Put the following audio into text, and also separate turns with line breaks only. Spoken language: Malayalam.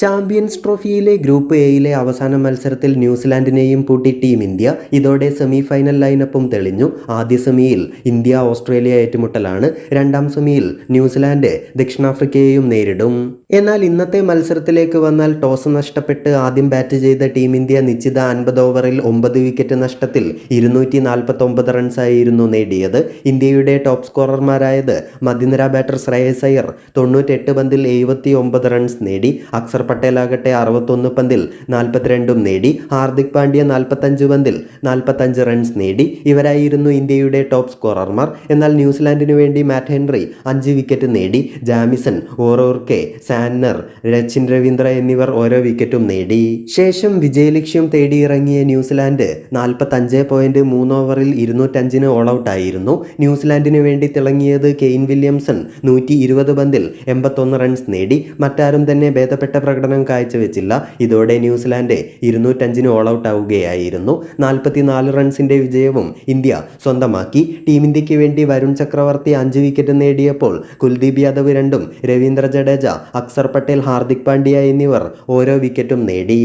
ചാമ്പ്യൻസ് ട്രോഫിയിലെ ഗ്രൂപ്പ് എയിലെ അവസാന മത്സരത്തിൽ ന്യൂസിലാൻഡിനെയും പൂട്ടി ടീം ഇന്ത്യ. ഇതോടെ സെമി ഫൈനൽ ലൈനപ്പും തെളിഞ്ഞു. ആദ്യ സെമിയിൽ ഇന്ത്യ ഓസ്ട്രേലിയ ഏറ്റുമുട്ടലാണ്. രണ്ടാം സെമിയിൽ ന്യൂസിലാൻഡ് ദക്ഷിണാഫ്രിക്കയെയും നേരിടും. എന്നാൽ ഇന്നത്തെ മത്സരത്തിലേക്ക് വന്നാൽ ടോസ് നഷ്ടപ്പെട്ട് ആദ്യം ബാറ്റ് ചെയ്ത ടീം ഇന്ത്യ നിശ്ചിത അൻപത് ഓവറിൽ ഒമ്പത് വിക്കറ്റ് നഷ്ടത്തിൽ ഇരുന്നൂറ്റി നാൽപ്പത്തൊമ്പത് റൺസായിരുന്നു നേടിയത്. ഇന്ത്യയുടെ ടോപ്പ് സ്കോറർമാരായത് മധ്യനിര ബാറ്റർ ശ്രേയസ് അയ്യർ. തൊണ്ണൂറ്റെട്ട് പന്തിൽ എഴുപത്തി ഒമ്പത് റൺസ് നേടി. അക്സർ പട്ടേൽ ആകട്ടെ അറുപത്തൊന്ന് പന്തിൽ നാൽപ്പത്തിരണ്ടും നേടി ഹാർദിക് പാണ്ഡ്യ നാൽപ്പത്തഞ്ച് പന്തിൽ നാൽപ്പത്തഞ്ച് റൺസ് നേടി. ഇവരായിരുന്നു ഇന്ത്യയുടെ ടോപ്പ് സ്കോറർമാർ എന്നാൽ ന്യൂസിലാൻഡിനു വേണ്ടി മാറ്റ് ഹെൻറി അഞ്ച് വിക്കറ്റ് നേടി. Jamieson O'Rourke Santner Rachin Ravindra എന്നിവർ ഓരോ വിക്കറ്റും നേടി. ശേഷം വിജയലക്ഷ്യം തേടിയിറങ്ങിയ ന്യൂസിലാൻഡ് നാൽപ്പത്തഞ്ച് പോയിന്റ് മൂന്ന് ഓവറിൽ ഇരുന്നൂറ്റഞ്ചിന് ഓൾ ഔട്ട് ആയിരുന്നു. ന്യൂസിലാൻഡിനു വേണ്ടി തിളങ്ങിയത് കെയിൻ വില്യംസൺ നൂറ്റി ഇരുപത് പന്തിൽ എൺപത്തൊന്ന് റൺസ് നേടി. മറ്റാരും തന്നെ ഭേദപ്പെട്ട പ്രകടനം കാഴ്ചവെച്ചില്ല. ഇതോടെ ന്യൂസിലാൻഡ് ഇരുന്നൂറ്റഞ്ചിന് ഓൾ ഔട്ട് ആവുകയായിരുന്നു. നാൽപ്പത്തിനാല് റൺസിന്റെ വിജയവും ഇന്ത്യ സ്വന്തമാക്കി. ടീം ഇന്ത്യയ്ക്ക് വേണ്ടി വരുൺ ചക്രവർത്തി അഞ്ച് വിക്കറ്റ് നേടിയപ്പോൾ കുൽദീപ് യാദവ് രണ്ടും രവീന്ദ്ര ജഡേജ അക്സർ പട്ടേൽ ഹാർദിക് പാണ്ഡ്യ എന്നിവർ ഓരോ വിക്കറ്റും നേടി.